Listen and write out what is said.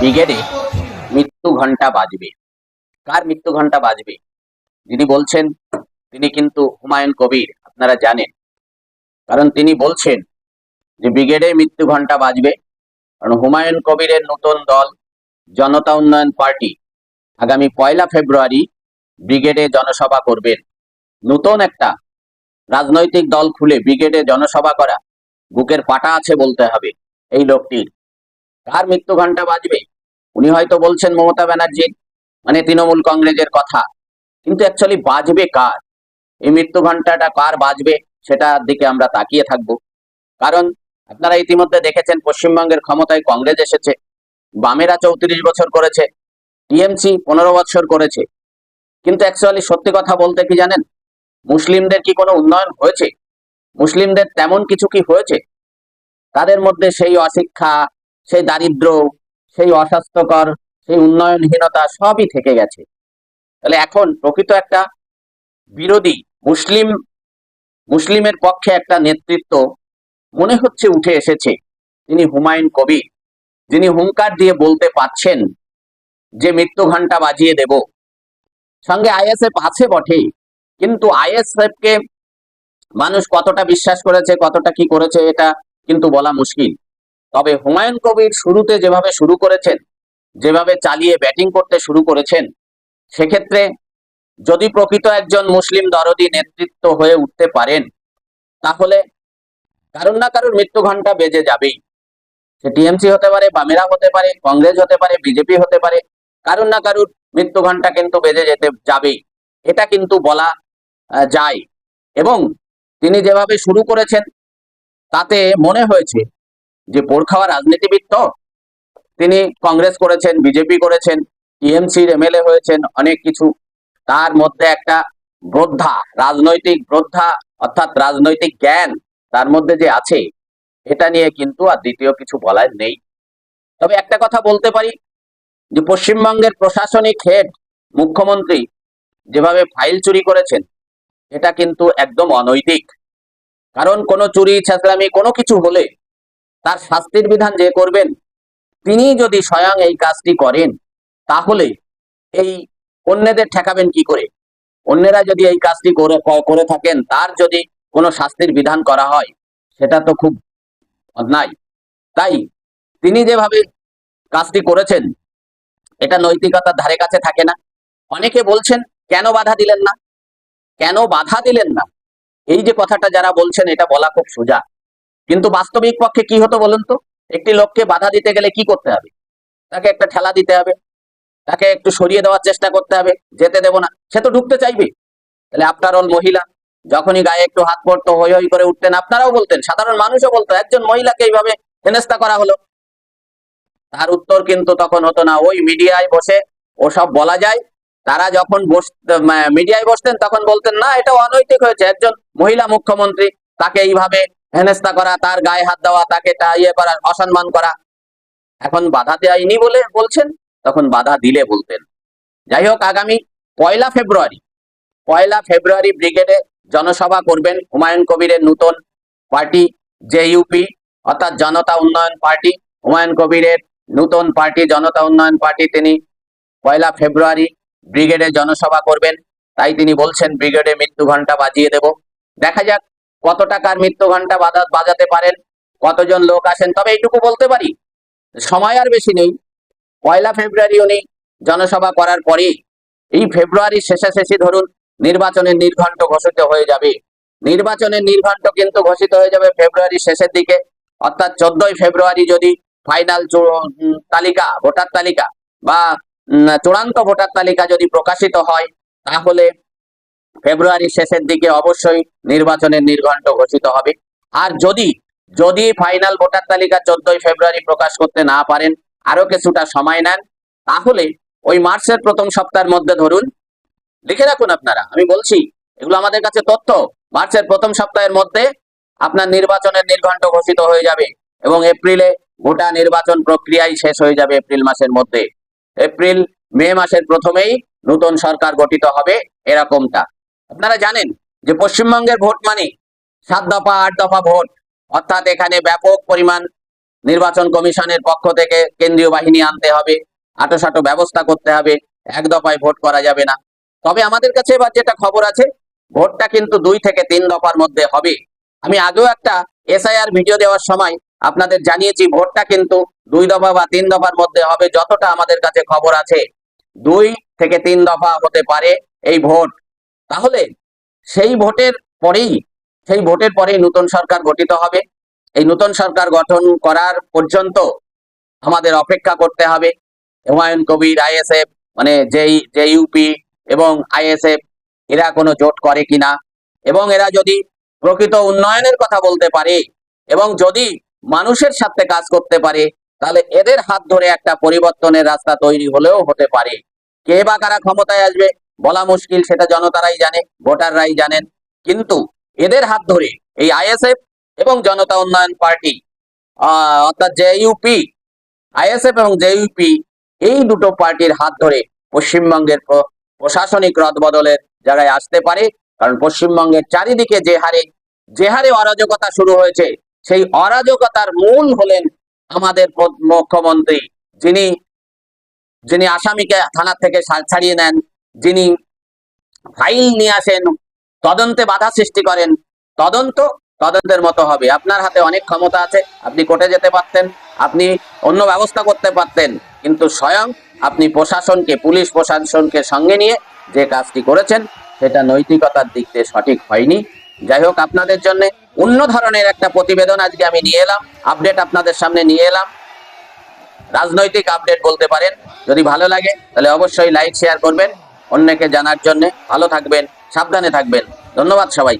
ব্রিগেডে। মৃত্যু ঘণ্টা বাজবে কার মৃত্যু ঘণ্টা বাজবে যিনি বলছেন, তিনি কিন্তু হুমায়ুন কবির, আপনারা জানেন কারণ তিনি বলছেন যে ব্রিগেডে মৃত্যু ঘণ্টা বাজবে, কারণ হুমায়ুন কবিরের নতুন দল জনতা উন্নয়ন পার্টি আগামী পয়লা ফেব্রুয়ারি ব্রিগেডে জনসভা করবেন। নতুন একটা রাজনৈতিক দল খুলে ব্রিগেডে জনসভা করা, বুকের পাটা আছে বলতে হবে এই লোকটির। কার মৃত্যু ঘণ্টা বাজবে? উনি হয়তো বলছেন মমতা ব্যানার্জির মানে তৃণমূল কংগ্রেসের কথা। কিন্তু অ্যাকচুয়ালি বাজবে কার? এই মৃত্যু ঘন্টাটা কার বাজবে সেটার দিকে আমরা তাকিয়ে থাকব। কারণ আপনারা ইতিমধ্যে দেখেছেন পশ্চিমবঙ্গের ক্ষমতায় কংগ্রেস এসেছে, বামেরা চৌত্রিশ বছর করেছে, টিএমসি পনেরো বছর করেছে কিন্তু অ্যাকচুয়ালি সত্যি কথা বলতে কি জানেন? মুসলিমদের কি কোনো উন্নয়ন হয়েছে? মুসলিমদের তেমন কিছু কি হয়েছে? তাদের মধ্যে সেই অশিক্ষা, সেই দারিদ্র, সেই অস্বাস্থ্যকর, সেই উন্নয়নহীনতা সবই থেকে গেছে। তাহলে এখন প্রকৃত একটা বিরোধী মুসলিম, মুসলিমের পক্ষে একটা নেতৃত্ব মনে হচ্ছে উঠে এসেছে। তিনি হুমায়ুন কবির, যিনি হুঙ্কার দিয়ে বলতে পাচ্ছেন যে মৃত্যু ঘণ্টা বাজিয়ে দেব। সঙ্গে আইএসএফ আছে বটেই। কিন্তু আইএসএফ কে মানুষ কতটা বিশ্বাস করেছে, কতটা কি করেছে, এটা কিন্তু বলা মুশকিল। তবে হুমায়ুন কবির শুরুতে যেভাবে শুরু করেছেন, যেভাবে চালিয়ে ব্যাটিং করতে শুরু করেছেন, সেক্ষেত্রে যদি প্রকৃত একজন মুসলিম দরদি নেতৃত্ব হয়ে উঠতে পারেন, তাহলে কারুর না কারুর মৃত্যু ঘণ্টা বেজে যাবেই। সে টিএমসি হতে পারে, বামেরা হতে পারে, কংগ্রেস হতে পারে, বিজেপি হতে পারে, কারুর না কারুর মৃত্যু ঘণ্টা কিন্তু বেজে যেতে যাবেই। এটা কিন্তু বলা যায়। এবং তিনি যেভাবে শুরু করেছেন, তাতে মনে হয়েছে যে পোড় খাওয়া রাজনীতিবিদ তো তিনি কংগ্রেস করেছেন, বিজেপি করেছেন, টিএমসির এমএলএ হয়েছেন, অনেক কিছু। তার মধ্যে একটা ব্রদ্ধা রাজনৈতিক ব্রদ্ধা অর্থাৎ রাজনৈতিক জ্ঞান তার মধ্যে যে আছে, এটা নিয়ে কিন্তু আর দ্বিতীয় কিছু বলার নেই। তবে একটা কথা বলতে পারি যে পশ্চিমবঙ্গের প্রশাসনিক হেড মুখ্যমন্ত্রী, যেভাবে ফাইল চুরি করেছেন, এটা কিন্তু একদম অনৈতিক। কারণ কোনো চুরি ছেঁচড়ামি কোনো কিছু হলে তার শাস্তির বিধান যে করবেন, তিনি যদি স্বয়ং এই কাজটি করেন, তাহলে এই অন্যদের ঠেকাবেন কি করে? অন্যরা যদি এই কাজটি করে করে থাকেন, তার যদি কোনো শাস্তির বিধান করা হয়, সেটা তো খুব অন্যায়। তাই তিনি যেভাবে কাজটি করেছেন এটা নৈতিকতার ধারে কাছে থাকে না। অনেকে বলছেন, কেন বাধা দিলেন না? কেন বাধা দিলেন না? এই যে কথাটা যারা বলছেন, এটা বলা খুব সোজা। কিন্তু বাস্তবিক পক্ষে কি হতো বলুন তো? একটি লোককে বাধা দিতে গেলে কি করতে হবে? তাকে একটা ঠেলা দিতে হবে। তাকে একটু সরিয়ে দেওয়ার চেষ্টা করতে হবে। যেতে দেব না। সে তো ঢুকতে চাইবে। তাহলে আপনার ওল মহিলা, যখনই গায়ে একটু হাত পড়তো হই হই করে উঠতেন, আপনারাও বলতেন, সাধারণ মানুষও বলতো, একজন মহিলাকে এইভাবে হেনস্থা করা হলো। তার উত্তর কিন্তু তখন হতো না। ওই মিডিয়ায় বসে ওসব বলা যায়। তারা যখন বস মিডিয়ায় বসতেন তখন বলতেন, না, এটা অনৈতিক হয়েছে। একজন মহিলা মুখ্যমন্ত্রী তাকে এইভাবে হেনস্থা করা, তার গায়ে হাত দেওয়া, তাকে ইয়ে করা, অসম্মান করা। এখন বাধা দেয়নি বলে বলছেন, তখন বাধা দিলে বলতেন। যাই হোক, আগামী পয়লা ফেব্রুয়ারি পয়লা ফেব্রুয়ারি ব্রিগেডে জনসভা করবেন হুমায়ুন কবিরের নতুন পার্টি জেইউপি অর্থাৎ জনতা উন্নয়ন পার্টি। হুমায়ুন কবিরের নতুন পার্টি, জনতা উন্নয়ন পার্টি তিনি পয়লা ফেব্রুয়ারি ব্রিগেডে জনসভা করবেন। তাই তিনি বলছেন, ব্রিগেডে মৃত্যু ঘণ্টা বাজিয়ে দেব। দেখা যাক কত টাকার মৃত্যু ঘণ্টা বাজা, বাজাতে পারেন, কতজন লোক আসেন। তবে এইটুকু বলতে পারি, সময় আর বেশি নেই। পয়লা ফেব্রুয়ারি উনি জনসভা করার পরেই এই ফেব্রুয়ারির শেষাশেষি ধরুন নির্বাচনের নির্ঘণ্ট ঘোষিত হয়ে যাবে। নির্বাচনের নির্ঘণ্ট কিন্তু ঘোষিত হয়ে যাবে ফেব্রুয়ারি শেষের দিকে। অর্থাৎ চোদ্দই ফেব্রুয়ারি যদি ফাইনাল তালিকা, ভোটার তালিকা বা চূড়ান্ত ভোটার তালিকা যদি প্রকাশিত হয়, তাহলে ফেব্রুয়ারির শেষের দিকে অবশ্যই নির্বাচনের নির্ঘণ্ট ঘোষিত হবে। আর যদি যদি ফাইনাল ভোটার তালিকা চোদ্দই ফেব্রুয়ারি প্রকাশ করতে না পারেন আরও কিছুটা সময় নেন, তাহলে ওই মার্চের প্রথম সপ্তাহের মধ্যে ধরুন, লিখে রাখুন আপনারা, আমি বলছি, এগুলো আমাদের কাছে তথ্য, মার্চের প্রথম সপ্তাহের মধ্যে আপনার নির্বাচনের নির্ঘণ্ট ঘোষিত হয়ে যাবে এবং এপ্রিলে গোটা নির্বাচন প্রক্রিয়াই শেষ হয়ে যাবে এপ্রিল মাসের মধ্যে। এপ্রিল, মে মাসের প্রথমেই নতুন সরকার গঠিত হবে এরকমটা। আপনারা জানেন যে পশ্চিমবঙ্গের ভোট মানে সাত দফা, আট দফা ভোট। অর্থাৎ এখানে ব্যাপক পরিমাণ নির্বাচন কমিশনের পক্ষ থেকে কেন্দ্রীয় বাহিনী আনতে হবে, আটোসাটো ব্যবস্থা করতে হবে, এক দফায় ভোট করা যাবে না। তবে আমাদের কাছে এবার যেটা খবর আছে, ভোটটা কিন্তু দুই থেকে তিন দফার মধ্যে হবে। আমি আগেও একটা এসআইআর ভিডিও দেওয়ার সময় আপনাদের জানিয়েছি, ভোটটা কিন্তু দুই দফা বা তিন দফার মধ্যে হবে, যতটা আমাদের কাছে খবর আছে। দুই থেকে তিন দফা হতে পারে এই ভোট। তাহলে সেই ভোটের পরেই, সেই ভোটের পরেই নতুন সরকার গঠিত হবে। এই নতুন সরকার গঠন করার পর্যন্ত আমাদের অপেক্ষা করতে হবে। হুমায়ুন কবির, আইএসএফ মানে যেই, যে ইউপি এবং আইএসএফ, এরা কোনো জোট করে কিনা? এবং এরা যদি প্রকৃত উন্নয়নের কথা বলতে পারে এবং যদি মানুষের সাথে কাজ করতে পারে, তাহলে এদের হাত ধরে একটা পরিবর্তনের রাস্তা তৈরি হলেও হতে পারে। কে বা কারা ক্ষমতায় আসবে, বলা মুশকিল, সেটা জনতারাই জানে, ভোটাররাই জানেন। কিন্তু এদের হাত ধরে এই আইএসএফ এবং জনতা উন্নয়ন পার্টি অর্থাৎ জেইউপি আইএসএফ এবং জেইউপি এই দুটো পার্টির হাত ধরে পশ্চিমবঙ্গের প্র- প্রশাসনিক রদবদলের জায়গায় আসতে পারে। কারণ পশ্চিমবঙ্গের চারিদিকে যে হারে যে হারে অরাজকতা শুরু হয়েছে সেই অরাজকতার মূল হলেন আমাদের মুখ্যমন্ত্রী। যিনি যিনি আসামিকে থানা থেকে ছাড়িয়ে নেন, যিনি ফাইল নিয়ে আসেন, তদন্তে বাধা সৃষ্টি করেন, তদন্ত তদন্তের মতো হবে। আপনার হাতে অনেক ক্ষমতা আছে, আপনি কোর্টে যেতে পারতেন, আপনি অন্য ব্যবস্থা করতে পারতেন, কিন্তু স্বয়ং আপনি প্রশাসনকে, পুলিশ প্রশাসনকে সঙ্গে নিয়ে যে কাজটি করেছেন, সেটা নৈতিকতার দিক দিয়ে সঠিক হয়নি। যাই হোক, আপনাদের জন্য অন্য ধরনের একটা প্রতিবেদন আজকে আমি নিয়ে এলাম। আপডেট আপনাদের সামনে নিয়ে এলাম। রাজনৈতিক আপডেট বলতে পারেন। যদি ভালো লাগে, তাহলে অবশ্যই লাইক শেয়ার করবেন। অন্যকে জানার জন্য ভালো থাকবেন, সাবধানে থাকবেন। ধন্যবাদ সবাই